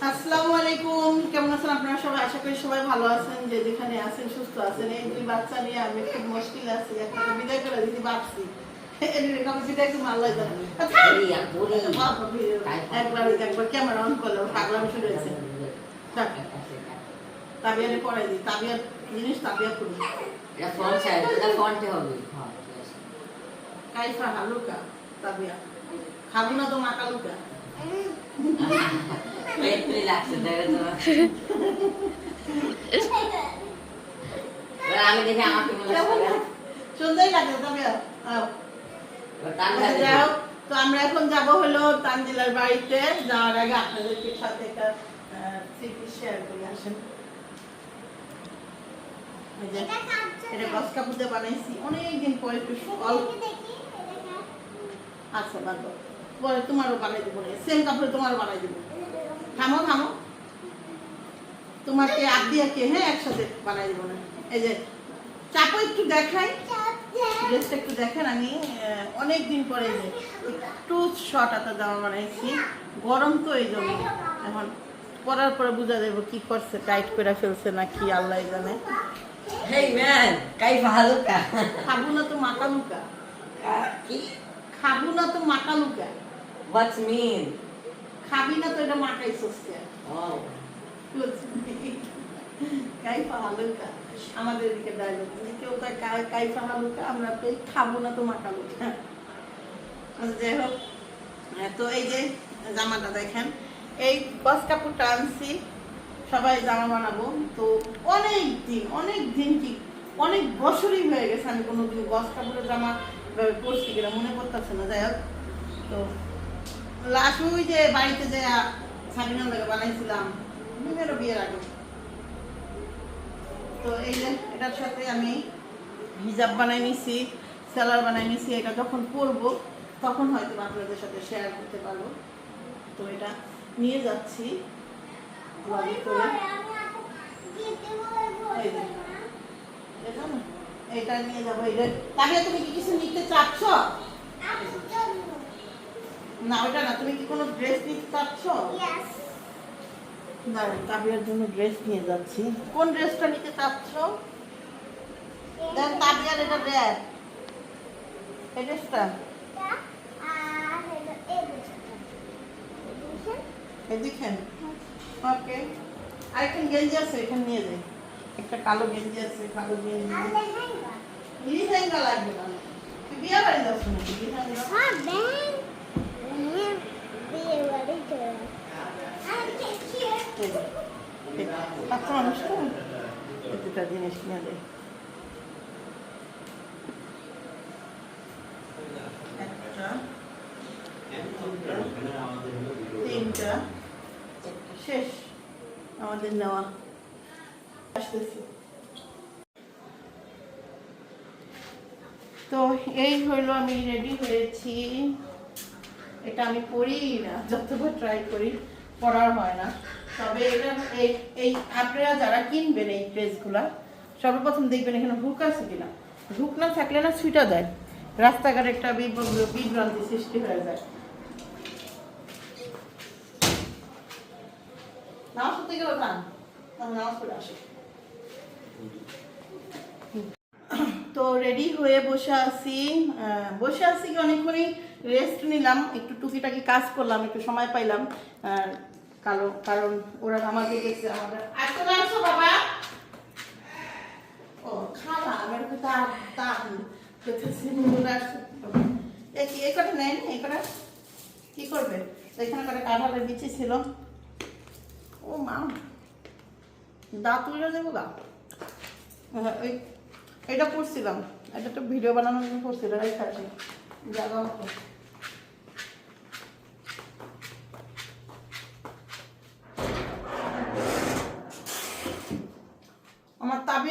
আসসালামু আলাইকুম কেমন আছেন আপনারা সবাই? আশা করি সবাই ভালো আছেন। যে যেখানে আছেন সুস্থ আছেন। এই দুই বাচ্চা নিয়ে আমি খুব মুশকিল আছি। একটা বিদায় করে দিতে পারছি এরকম বিদায় তুমি আল্লাহ জানে বুড়ি আর বুড়ি। একবার একবার ক্যামেরা অন করলে পাগলাম শুরু হয়েছে। তাবিয়ারে পড়াই দিই। তাবিয়ার জিনিস তাবিয়া করি হবে। কাইফা হালুকা তাবিয়া। খাব না তো মাকালুকা লাগছে আমি দেখি আমাকে সুন্দরই লাগে তাবিয়া আও। টান আচ্ছা, যাই হোক, তো আমরা এখন যাব হলো তানজিলার বাড়িতে যাওয়ার আগে আপনাদেরকে সাথে একটা এটা গস কাপুতে বানাইছি অনেকদিন পরে একটু আচ্ছা বাদ। পরে তোমারও বানাই দেবো সেম কাপড়ে তোমারও বানাই দেবো। থামো থামো। তোমাকে আদিয়াকে হ্যাঁ একসাথে বানাই দেবো না। এই যে চাপো একটু দেখাই। ড্রেসটা একটু দেখেন আমি অনেক দিন পরে একটু শর্ট হাতা জামা বানাইছি। গরম তো এই জন্য। এখন পরার পরে বোঝা যাবে কি করছে টাইট করে ফেলছে না কি আল্লাহ জানে। হেই ম্যান কাইফা হালুকা। খাব না তো মাকা লুকা কি? খাব না তো মাকা লুকা হোয়াটস খাবি না তো এটা মাকাই সস্তে। ও কাইফা হালুকা। আমাদের এদিকে ডায়লগ কেউ কয় কাইফা হালুকা? আমরা তো এই খাব না তো মাকা আচ্ছা, যাই হোক। হ্যাঁ, তো এই যে জামাটা দেখেন এই গস কাপড়টা আনছি সবাই জামা বানাবো। তো অনেক দিন অনেক দিন কি অনেক বছরই হয়ে গেছে আমি কোনো দিন গস কাপড়ের জামা পরছি কিনা মনে করতেছে না যাই হোক। তো লাস্ট ওই যে বাড়িতে যে সাবিনা লাগে বানাইছিলাম মেয়েরও বিয়ের আগে। তো এই যে, এটার সাথে আমি হিজাব বানাই নিছি, সেলার বানাই নিছি, এটা যখন পরবো, তখন হয়তো আপনাদের সাথে শেয়ার করতে পারব। তো এটা নিয়ে যাচ্ছি। লগে করে। এটা নিয়ে যাব এটা তাহলে তুমি কি কিছু নিতে চাচ্ছ? না ওটা না তুমি কি কোনো ড্রেস নিতে চাচ্ছ? দাঁড়ান তাবিয়ার জন্য ড্রেস নিয়ে যাচ্ছি। কোন ড্রেসটা নিতে চাচ্ছ? দেন তাবিয়ার এটা দেখ। এই ড্রেসটা এদিকেন ওকে। আরেকখান গেঞ্জি আছে এখানে নিয়ে যাই একটা কালো গেঞ্জি আছে কালো গেঞ্জি। লেহেঙ্গা? লাগবে না। বিয়ে বাড়ি যাচ্ছ নাকি? লেহেঙ্গা বাচ্চা মানুষ তো এই দুটা জিনিস কিনে দেয় একটা দুটা তিনটা শেষ আমাদের নেওয়া আসতেছি তো এই হইল আমি রেডি হয়েছি এটা আমি পড়ি না যতবার ট্রাই করি পড়ার হয় না। তবে এটা এই এই আপনারা যারা কিনবেন এই ড্রেসগুলা সর্বপ্রথম দেখবেন এখানে হুক আছে কিনা। হুক না থাকলে না সুইটা দেয়। রাস্তাঘাটে একটা বিভ্রান্তি সৃষ্টি হয়ে যায়। তো রেডি হয়ে বসে আছি। আহ, বসে কি অনেকক্ষণই? রেস্ট নিলাম একটু টুকিটাকি কাজ করলাম একটু সময় পাইলাম। আর কারণ ওরা আমাকে গেছে বাবা। ও আমার তো নেন এই কটা কি করবে? ছিল। ও মা। দাঁত হ্যাঁ, ওই এটা পড়ছিলাম এটা তো ভিডিও বানানোর জন্য পড়ছিলাম এই খাসি জায়গা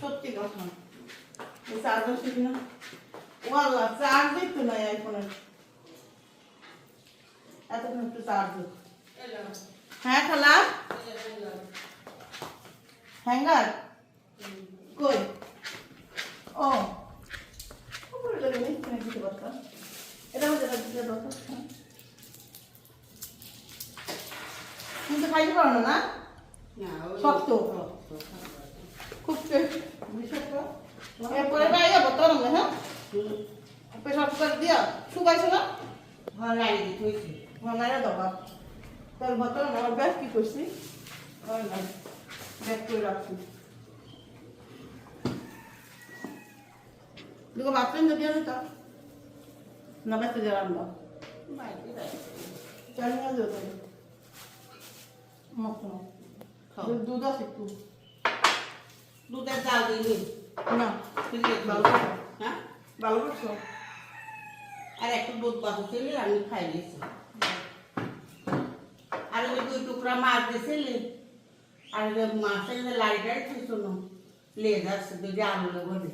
সত্যি কথা। চার্জার ছিল না? ওয়াল্লা চার্জই তো নাই আইফোনের এতক্ষণ একটু চার্জ হ্যাঁ খালা? হ্যাঙ্গার? কই? ও। দরকার হ্যাঁ। খাইতে পারো না না? শক্ত। খুব এরপরে বাইরে বর্তমান আমরা হ্যাঁ প্রেশার কুকার দিয়া শুকাইছে না? ভালো লাগে তুইছি মানায় দেবা তার ব্যাগ কি করছি? ব্যাগ করে রাখছি। দুটো বাথরুম যদি আমি তা না। বেঁচে গেলাম না চাই না যেতে দুধ আছে একটু। দুধের জাল দিবি না। ভালো হ্যাঁ? ভালো করছ? আর একটু দুধ বাঁচছিল আমি খাই দিয়েছি। আর ওই দুই টুকরা মাছ দিয়েছিলি আর ওই মাছের যে লাইটার ছিল না? লেজ আছে দুই আলু বলে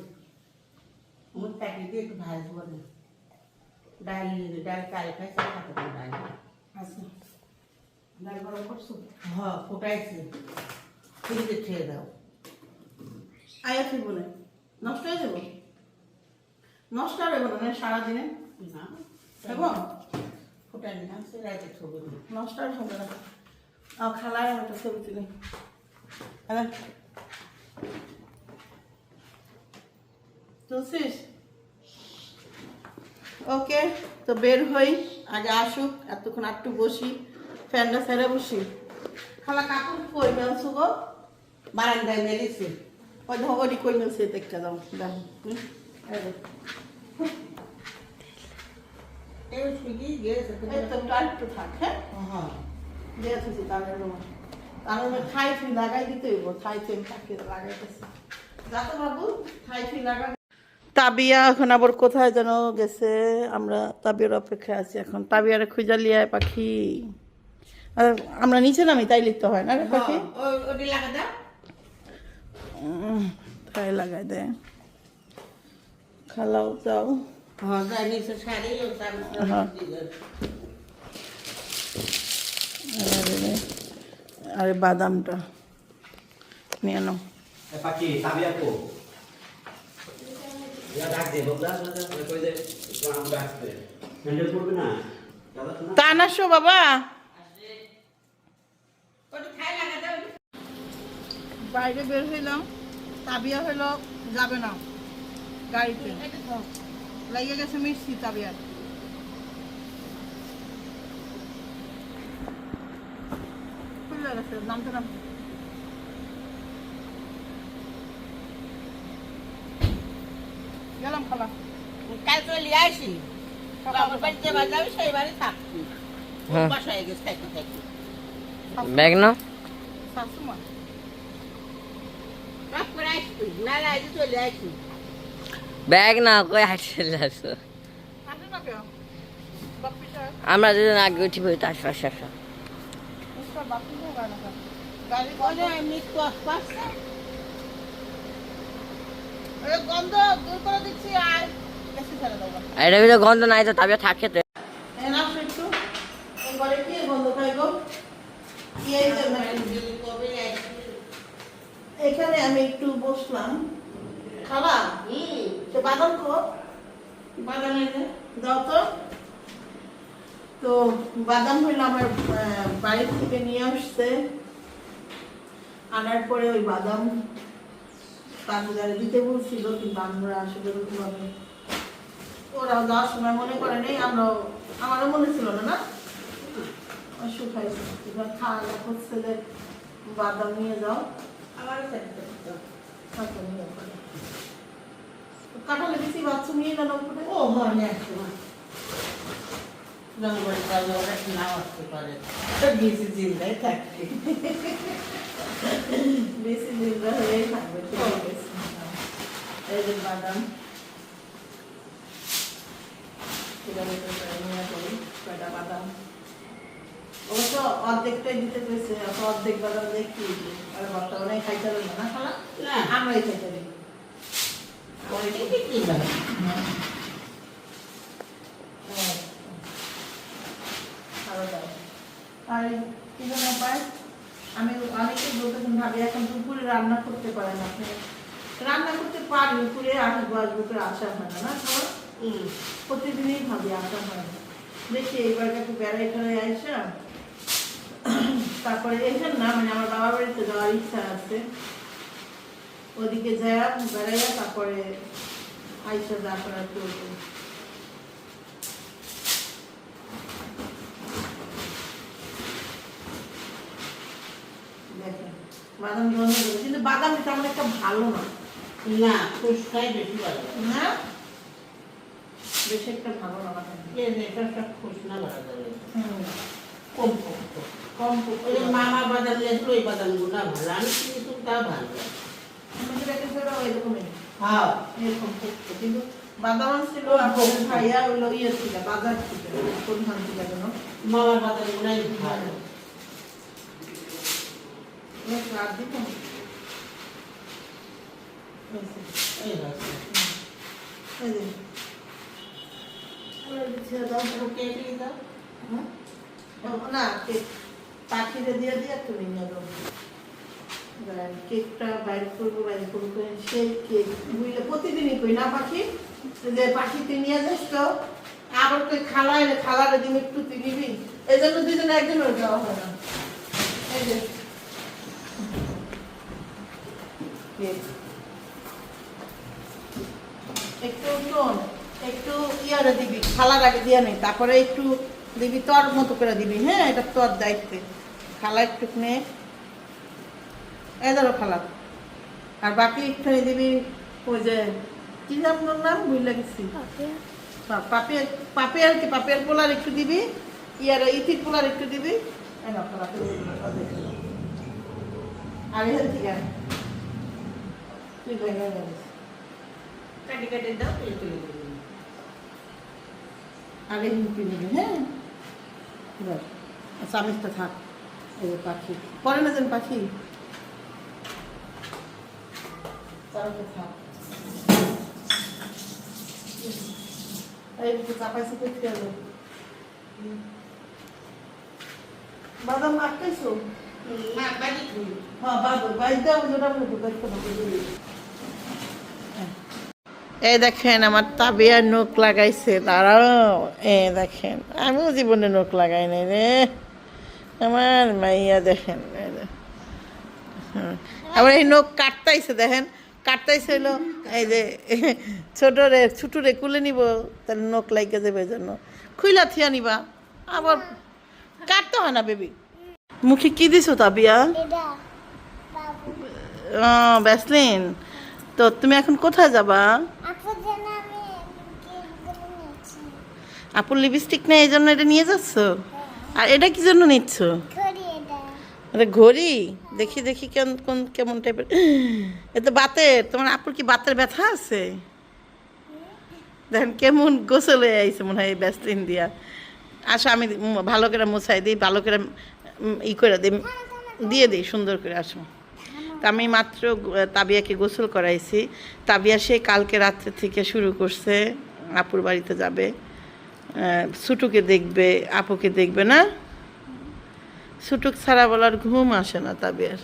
আমার প্যাকেট দিয়ে একটু ভাজবো না ডাল ডাল কাল খাইছে খাতে ডাল আচ্ছা। ডাল ভালো করছ? হ্যাঁ ফুটাইছি। ফ্রিজে ছেড়ে দাও। আয়া ঠিক বলে নষ্ট হয়ে যাব? নষ্ট হবে না সারাদিনে? না। এবং ফুটাই রাইতে ছবি নষ্ট আর হবে না। আর খালায় একটা ছবি তুলি। হ্যাঁ। তুলছিস? ওকে তো বের হই। আগে আসুক এতক্ষণ একটু বসি। ফ্যানটা ছেড়ে বসি। খালা কাকুর কই মেলছো গো? বারান্দায় মেরেছি। হ্যাঁ হ্যাঁ থুছি তাদের রুমে তার রুমে ঠাই থুই লাগাই দিতে হইব ঠাই থুই তাকে লাগাইতেছি যাতো বাবু ঠাই থুই লাগাই তাবিয়া এখন আবার কোথায় যেন গেছে আমরা তাবিয়ার অপেক্ষায় আছি এখন তাবিয়ারে খুঁজা লিয়ায় পাখি আর আমরা নিচে নামি তাই লিখতে হয় না পাখি ওই তাই লাগাই দেয় খালাও যাও। আরে বাদামটা নিয়ে নাও। দে দে দে তা বাবা। বাইরে বের হইলাম তাবিয়া হইল যাবে না গাড়িতে। লাগিয়ে গেছে মিষ্টি তাবিয়ার খুলে গেছে নামতে নাম গেলাম খালা। কাল চলে আসি। আমার বাড়িতে বাজাবে সেই বাড়ি থাকছি বাসায় গেছে থাকতে থাকতে ব্যাগ নাও শাশুমা রাত করে আসবি না না আজ চলে আসি ব্যাগ না, কই সাহেব আমরা দুজন আগে উঠি, বই তার আর এটা ভিতরে গন্ধ নাই তো তবে থাকে তো গন্ধ গো কি এই যে কবে আসবি এখানে আমি একটু বসলাম। খালা? সে বাদাম খো বাদামে দাও তো। তো বাদাম হইল আমার বাড়ি থেকে নিয়ে আসছে। আনার পরে ওই বাদাম কাজুদারে দিতে বলছিল আসলে ওরকম ভাবে ওরা যাওয়ার সময় মনে করে নেই আমরাও মনে ছিল না না? শুকাইছে এবার খাওয়া হচ্ছে বাদাম নিয়ে যাও। আমার সাথে তারপর নিয়ে যাও। কাঁঠালে বেশি বাচ্চা নিয়ে গেল উপরে ও হয় না একসময় জঙ্গল কাজে ওরা নাও আসতে পারে বেশি জিন্দায় থাকছে বেশি দিনটা হয়েই থাকবে। এই যে বাদাম করি কয়টা বাদাম অবশ্য অর্ধেকটা দিতে কইছে অত অর্ধেক বাদাম দিয়ে আর বর্তমানে খাইতে পারবে না খালা? না। আমরাই খাইতে পারি। ওইটা কি কি লাগে ভালো লাগে। আর কি যেন পায় আমি অনেকে বলতেছেন ভাবি এখন দুপুরে রান্না করতে পারেন আপনি রান্না করতে পারি দুপুরে আসব আসব করে আসা হয় না না খাবার প্রতিদিনই ভাবি আসা হয় না। দেখি এইবার একটু বেড়াই টেড়াই আইসা তারপরে এখানে না মানে আমার বাবার বাড়িতে যাওয়ার ইচ্ছা আছে। ওদিকে যাওয়া বেড়াইয়া তারপরে আইসা যা করার করব। বাদাম জন্য কিন্তু বাদাম তেমন একটা ভালো না। না ফুসকাই বেশি ভালো। না? বেশি একটা ভালো না বাদাম। এটা একটা খুশনা লাগা যাবে কম কম। কম। ওই মামা বাদাম লেছিল ওই বাদামগুলো ভালো। আমি কিন্তু তা ভালো। লাগে। আমাদের একটা ছিল এরকমই। হ্যাঁ। এরকম কিন্তু বাদাম ছিল ভাইয়া হলো ইয়ে ছিল বাজার ছিল কোনখান থেকে যেন মামার বাদামগুলাই ভালো। একটু আর দিতাম। এই যে, এই হচ্ছে এই যে। ওই যে ছেড়ে দাও। কেটে দাও। হ্যাঁ? না পাখিরে দিয়ে দিয়ে তুমি যাও কেকটা বাইর করব বাইর করব সেই কেক বুঝলে প্রতিদিনই কই না পাখি? যে পাখিতে নিয়ে যাস তো, আবার তুই খালা এলে খালার দিন একটু তুই নিবি? এই জন্য দুজনে একজনের যাওয়া হয় না। এই যে। একটু একটু ইয়ারে দিবি, খালার আগে দিয়ে নেই তারপরে একটু দিবি তোর মতো করে দিবি হ্যাঁ এটা তোর দায়িত্বে। খালা একটু নে। এই ধরো খালা। আর বাকি একটু দিবি ওই যে কি নাম ওর নাম? ভুলে গেছি। পা- পাপিয়ার পাপিয়ার কি পাপিয়ার পোলার একটু দিবি? ইয়ার ইতির পোলার একটু দিবি? আর কাটি কাটি দাও দিবি হুমকি নেবে হ্যাঁ? এবার চামিচটা থাক এই পাখি। পরে না যেন পাখি? থাক। এই যে চাপাই চাপাই খেয়ে বাদাম আটকাইছো হ্যাঁ বাদর বাইরে ওটা হবে এই দেখেন আমার তাবিয়ার নখ লাগাইছে তারাও এ দেখেন আমিও জীবনে নখ লাগাই নাই রে। আমার মাইয়া দেখেন আবার এই নখ কাটতাইছে দেখেন। কাটতাইছে হলো এই যে ছোট রে ছোট রে কুলে নিব তাহলে নখ লাগে যাবে জন্য। খুইলা থিয়া নিবা আবার কাটতে হয় না বেবি। মুখে কি দিছো তাবিয়া? ব্যাসলিন তো তুমি এখন কোথায় যাবা আপুর জন্য আমি কেকগুলো নিয়েছি আপুর লিপস্টিক নেই এই জন্য এটা নিয়ে যাচ্ছ? আর এটা কি জন্য নিচ্ছ? ঘড়ি এটা। এটা ঘড়ি? দেখি দেখি কেমন কোন কেমন টাইপের এ তো বাতের তোমার আপুর কি বাতের ব্যথা আছে? দেখেন কেমন গোসল হয়ে আইছে মনে হয় এই ব্যাসলিন দিয়া আসো আমি ভালো করে মোছাই দিই ভালো করে ই করে দিই দিয়ে দিই সুন্দর করে আসো। আমি মাত্র তাবিয়াকে গোসল করাইছি। তাবিয়া সে কালকে রাত্রে থেকে শুরু করছে আপুর বাড়িতে যাবে। ছুটুকে দেখবে আপুকে দেখবে না? ছুটুক ছাড়া বলার ঘুম আসে না তাবিয়ার।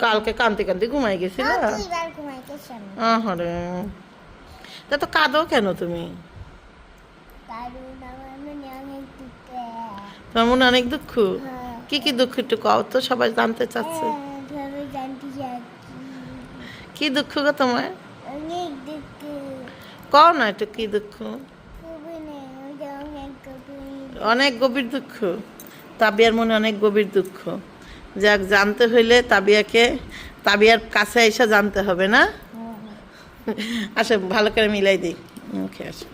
কালকে কানতে কানতে ঘুমাই গেছিল? তা তো কাঁদো কেন তুমি? তোমার মনে অনেক দুঃখ? হ্যাঁ। কি কি দুঃখ একটু কও তো সবাই জানতে চাচ্ছে। হ্যাঁ, কি দুঃখ গো তোমার? কও না এটা কি দুঃখ? অনেক গভীর দুঃখ। তাবিয়ার মনে অনেক গভীর দুঃখ। যাক জানতে হইলে তাবিয়াকে তাবিয়ার কাছে এসে জানতে হবে না? আসে ভালো করে মিলাই দিই। মুখে আসে।